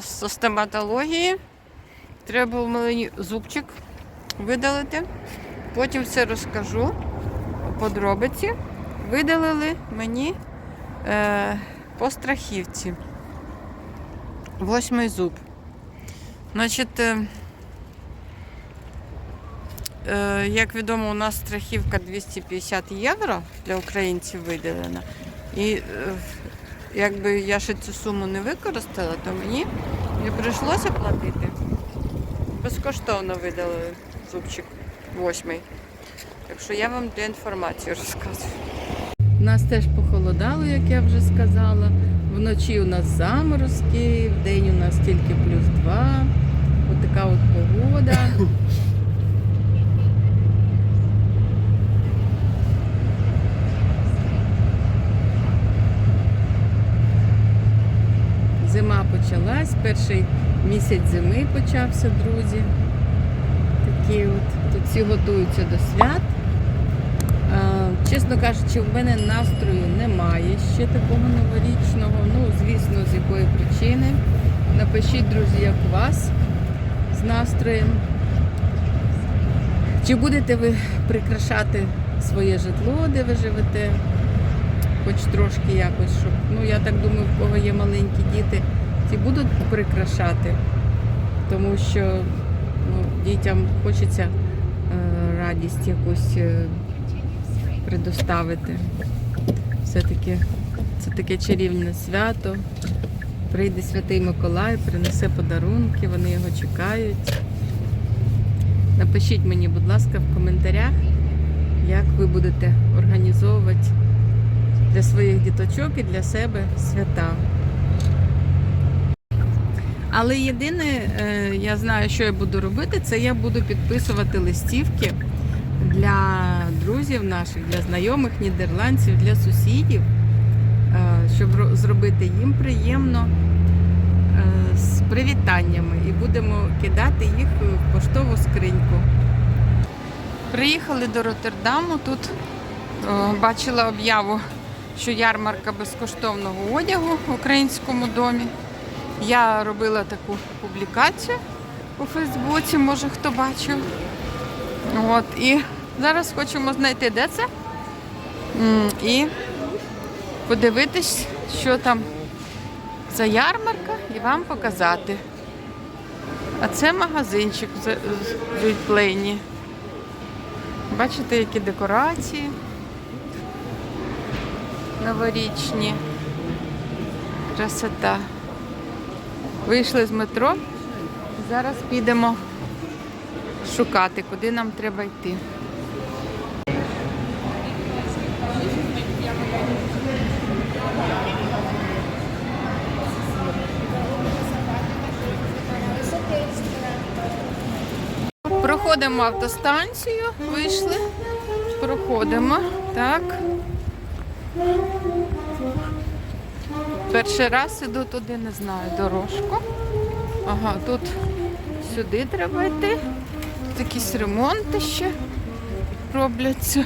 з стоматології. Треба було мені зубчик видалити. Потім все розкажу подробиці. Видалили мені е, по страхівці. Восьмий зуб. Значить, е, е, як відомо, у нас страхівка 250 євро для українців виділена. І е, якби я ще цю суму не використала, то мені не прийшлося платити. Безкоштовно видалили зубчик восьмий. Так що я вам для інформації розказую. У нас теж похолодало, як я вже сказала. Вночі у нас заморозки, вдень у нас тільки плюс два. Ось така от погода. Почалась, перший місяць зими почався, друзі. Такі от. Тут всі готуються до свят. Чесно кажучи, в мене настрою немає ще такого новорічного. Ну, звісно, з якої причини. Напишіть, друзі, як у вас з настроєм. Чи будете ви прикрашати своє житло, де ви живете? Хоч трошки якось, щоб. Ну, я так думаю, в кого є маленькі діти, ті будуть прикрашати. Тому що ну, дітям хочеться е, радість якусь е, предоставити. Все-таки це таке чарівне свято. Прийде Святий Миколай, принесе подарунки, вони його чекають. Напишіть мені, будь ласка, в коментарях, як ви будете організовувати для своїх діточок і для себе свята. Але єдине, е, я знаю, що я буду робити, це я буду підписувати листівки для друзів наших, для знайомих нідерландців, для сусідів, е, щоб зробити їм приємно е, з привітаннями і будемо кидати їх в поштову скриньку. Приїхали до Роттердаму. Тут бачила об'яву, що ярмарка безкоштовного одягу в українському домі. Я робила таку публікацію у Фейсбуці, може хто бачив. От, і зараз хочемо знайти, де це. І подивитись, що там за ярмарка, і вам показати. А це магазинчик в Зуйтплейні. Бачите, які декорації новорічні. Красота. Вийшли з метро. Зараз підемо шукати, куди нам треба йти. Проходимо автостанцію, вийшли, проходимо, так. Перший раз іду туди, не знаю, дорожку. Ага, тут сюди треба йти. Тут якісь ремонти ще робляться.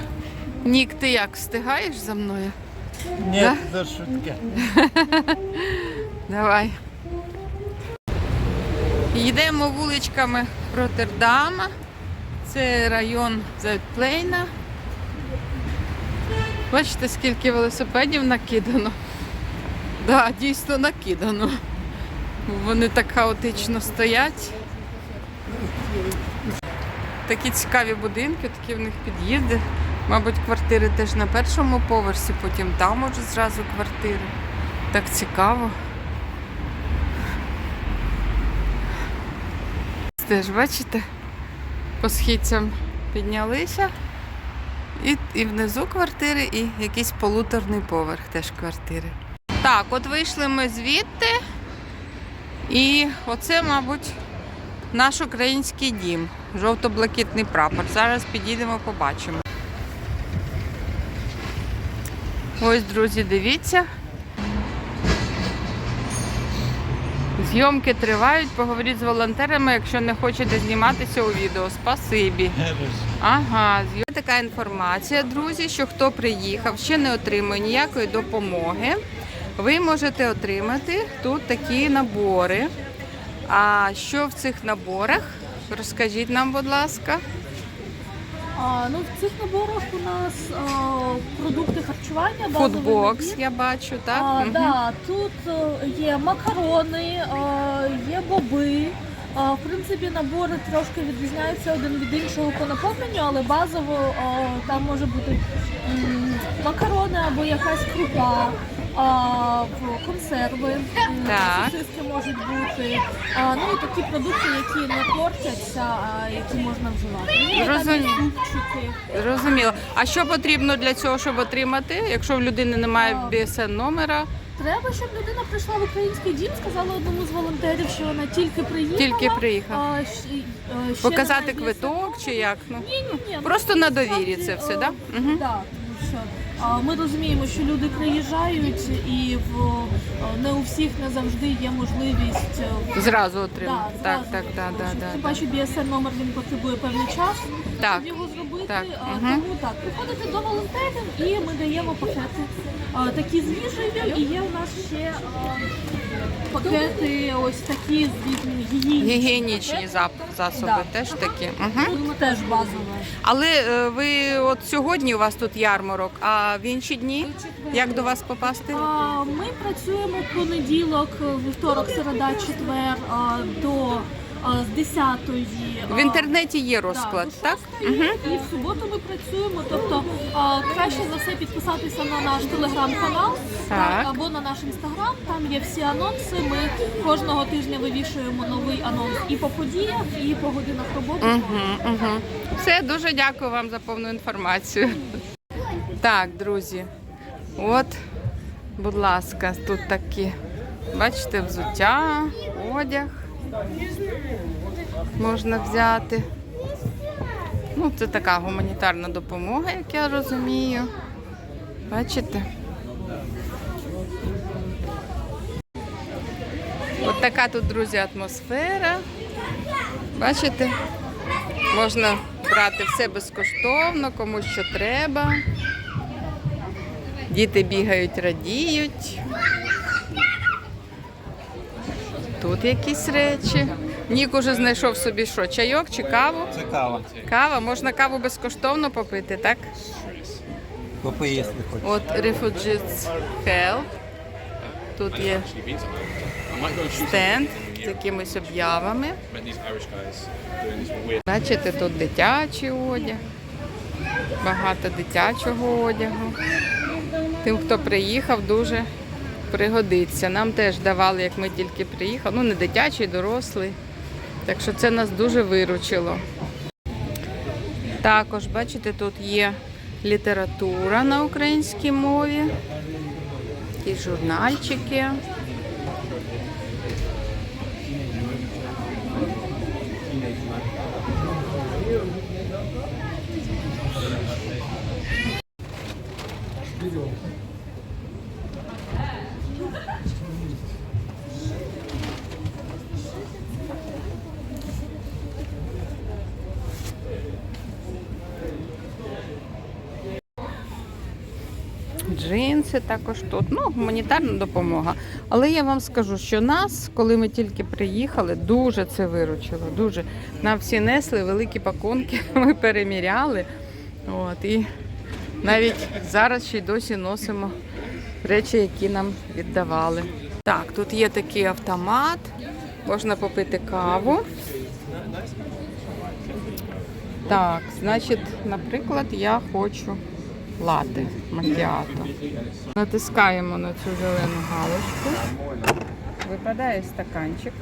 Нік, ти як встигаєш за мною? Нет, за шутки. Давай. Йдемо вуличками Роттердама. Це район Зайтплейна. Бачите, скільки велосипедів накидано. Да, дійсно накидано. Вони так хаотично стоять. Такі цікаві будинки, такі в них під'їзди. Мабуть, квартири теж на першому поверсі, потім там може зразу квартири. Так цікаво. Теж бачите, по східцям піднялися. І, і внизу квартири, і якийсь полуторний поверх теж квартири. Так, от вийшли ми звідти. І оце, мабуть, наш український дім. Жовто-блакитний прапор. Зараз підійдемо, побачимо. Ось, друзі, дивіться. Зйомки тривають, поговоріть з волонтерами, якщо не хочете зніматися у відео. Спасибі. Ага, така інформація, друзі, що хто приїхав, ще не отримує ніякої допомоги. Ви можете отримати тут такі набори А що в цих наборах? Розкажіть нам, будь ласка. А, ну, в цих наборах у нас а, продукти харчування, Фудбокс, набір. я бачу, так? А, Мгм. да, тут е, є макарони, а, є боби. А, в принципі, набори трошки відрізняються один від іншого по наповненню, але базово а, там може бути м, макарони або якась крупа, а, в- консерви, Так. сосиски можуть бути. А, ну і такі продукти, які не портяться, а які можна вживати. Ну, і там Зрозуміло. супчики. Зрозуміло. А що потрібно для цього, щоб отримати? Якщо в людини немає А. BSN номера, Треба, щоб людина прийшла в український дім, сказала одному з волонтерів, що вона тільки приїхала. Тільки приїхала. А, щ- е, ще показати немає квиток чи як? Ну, Ні, ні, ні. Просто на довірі це все, да? Угу. Мгм. Так, тому що а, ми розуміємо, що люди приїжджають і в не у всіх не завжди є можливість. е, зразу отримати. Да, так, так, так, так, так. Да, паче BSN номер він потребує певний час, Так, щоб його зробити. так. Тому так, приходите до волонтерів і ми даємо пакети такі з. І є у нас ще пакети ось такі з. Гігієнічні зап- засоби Да. теж такі. Угу. Теж базове. Але е, ви от сьогодні у вас тут ярмарок, а в інші дні як до вас попасти? А, Ми працюємо понеділок, вівторок, середа, четвер а, до а, з 10-ї. В інтернеті є розклад, так? 6-ї. І в суботу ми працюємо. Тобто а, краще за все підписатися на наш телеграм-канал Так. або на наш інстаграм. Там є всі анонси. Ми кожного тижня вивішуємо новий анонс і по подіях, і по годинах роботи. Угу, угу. Все, дуже дякую вам за повну інформацію. Так, друзі, от, будь ласка, тут такі, бачите, взуття, одяг можна взяти. Ну, це така гуманітарна допомога, як я розумію. Бачите? От така тут, друзі, атмосфера. Бачите? Можна брати все безкоштовно, кому що треба. Діти бігають, радіють. Тут якісь речі. Нік уже знайшов собі що, чайок чи каву? Це кава. Кава, можна каву безкоштовно попити, так? Попи, якщо хочеш. От Refugees Help. Тут є стенд з якимись об'явами. Бачите, тут дитячий одяг, багато дитячого одягу. Тим, хто приїхав, дуже пригодиться. Нам теж давали, як ми тільки приїхали. Ну, не дитячий, дорослий. Так що це нас дуже виручило. Також, бачите, тут є література на українській мові, і журнальчики. Джинси також тут. Ну, гуманітарна допомога. Але я вам скажу, що нас, коли ми тільки приїхали, дуже це виручило. Дуже. Нам всі несли великі пакунки, ми переміряли. От, і навіть зараз ще й досі носимо речі, які нам віддавали. Так, тут є такий автомат, можна попити каву. Так, значить, наприклад, я хочу лати макіато. Натискаємо на цю зелену галочку. Випадає стаканчик.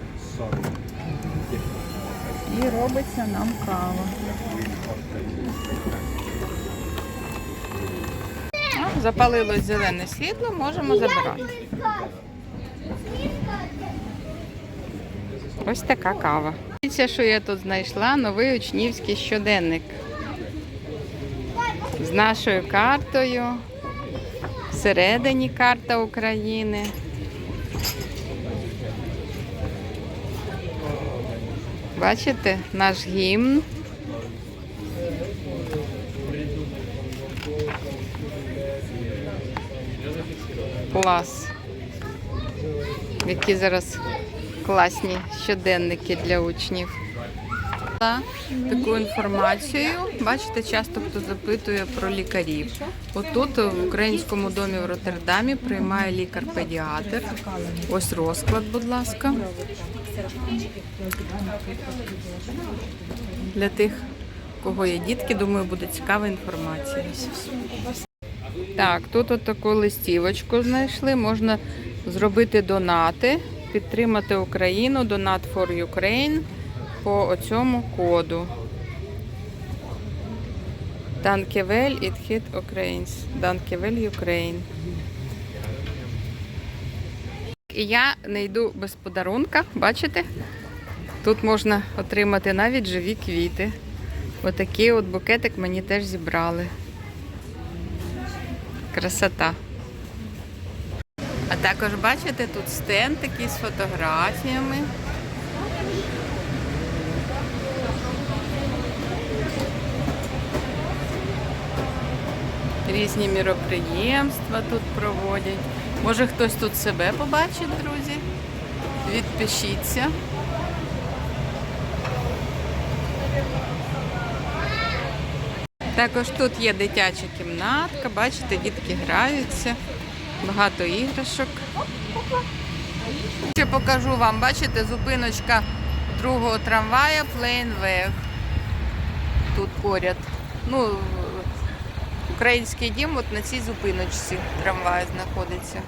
І робиться нам кава. Запалилось зелене світло, можемо забирати. Ось така кава. Дивіться, що я тут знайшла новий учнівський щоденник з нашою картою. Всередині карта України. Бачите, наш гімн. Клас. Які зараз класні щоденники для учнів. Та Таку інформацію, бачите, часто хто запитує про лікарів. Отут в українському домі в Роттердамі приймає лікар-педіатр. Ось розклад, будь ласка. Для тих, кого є дітки, думаю, буде цікава інформація. Так, тут от таку листівочку знайшли. Можна зробити донати, підтримати Україну, Donat for Ukraine по оцьому коду. Данкевель it hit Ukraines. Данкевель Ukraine. І я не йду без подарунка, бачите? Тут можна отримати навіть живі квіти. Отакий от букетик мені теж зібрали. Красота. А також бачите, тут стенд такий з фотографіями. Різні міроприємства тут проводять. Може хтось тут себе побачить, друзі? Відпишіться. Також тут є дитяча кімнатка, бачите, дітки граються, багато іграшок. Ще покажу вам, бачите, зупиночка другого трамвая Плейнвег. Тут поряд. Ну, український дім от на цій зупиночці трамваю знаходиться.